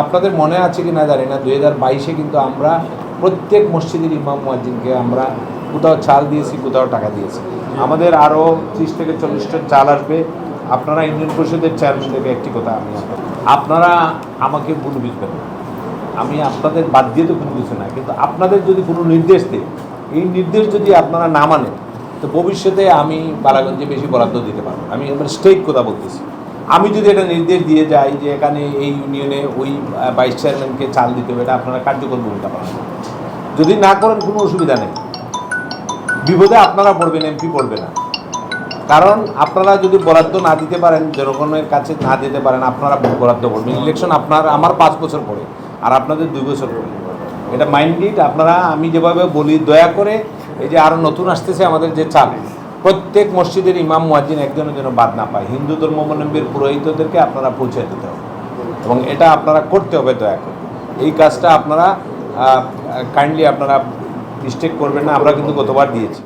আপনাদের মনে আছে কি না জানি না, দুই হাজার বাইশে কিন্তু আমরা প্রত্যেক মসজিদের ইমাম মুয়াজ্জিনকে আমরা কোথাও চাল দিয়েছি, কোথাও টাকা দিয়েছি। আমাদের আরও ত্রিশ থেকে চল্লিশটা চাল আসবে। আপনারা ইউনিয়ন পরিষদের চেয়ারম্যান থেকে একটি কথা আমি আপনারা আমাকে ভুল বুঝবেন আমি আপনাদের বাদ দিয়ে তো কোনো কিছু না, কিন্তু আপনাদের যদি কোনো নির্দেশ দেয়, এই নির্দেশ যদি আপনারা না মানেন, তো ভবিষ্যতে আমি বালাগঞ্জে বেশি বরাদ্দ দিতে পারব আমি স্টেট কথা বলতেছি। আমি যদি এটা নির্দেশ দিয়ে যাই যে এখানে এই ইউনিয়নে ওই ভাইস চেয়ারম্যানকে চাল দিতে হবে, এটা আপনারা কার্যকর ভূমিকা পালন যদি না করেন কোনো অসুবিধা নেই। বিপদে আপনারা পড়বেন এমপি পড়বে না। কারণ আপনারা যদি বরাদ্দ না দিতে পারেন, জনগণের কাছে না দিতে পারেন, আপনারা বরাদ্দ করবেন। ইলেকশন আপনার, আমার পাঁচ বছর পরে, আর আপনাদের দুই বছর পরে। এটা মাইন্ডেড আপনারা, আমি যেভাবে বলি, দয়া করে, এই যে আরও নতুন আসতেছে আমাদের যে চাল প্রত্যেক মসজিদের ইমাম মুয়াজিন একজনের জন্য বাদ না পায়। হিন্দু ধর্মাবলম্বীর পুরোহিতদেরকে আপনারা পৌঁছে দিতে হবে। এবং এটা আপনারা করতে হবে দয়া করে। এই কাজটা আপনারা কাইন্ডলি আপনারা মিস্টেক করবেন না। আমরা কিন্তু গতবার দিয়েছি।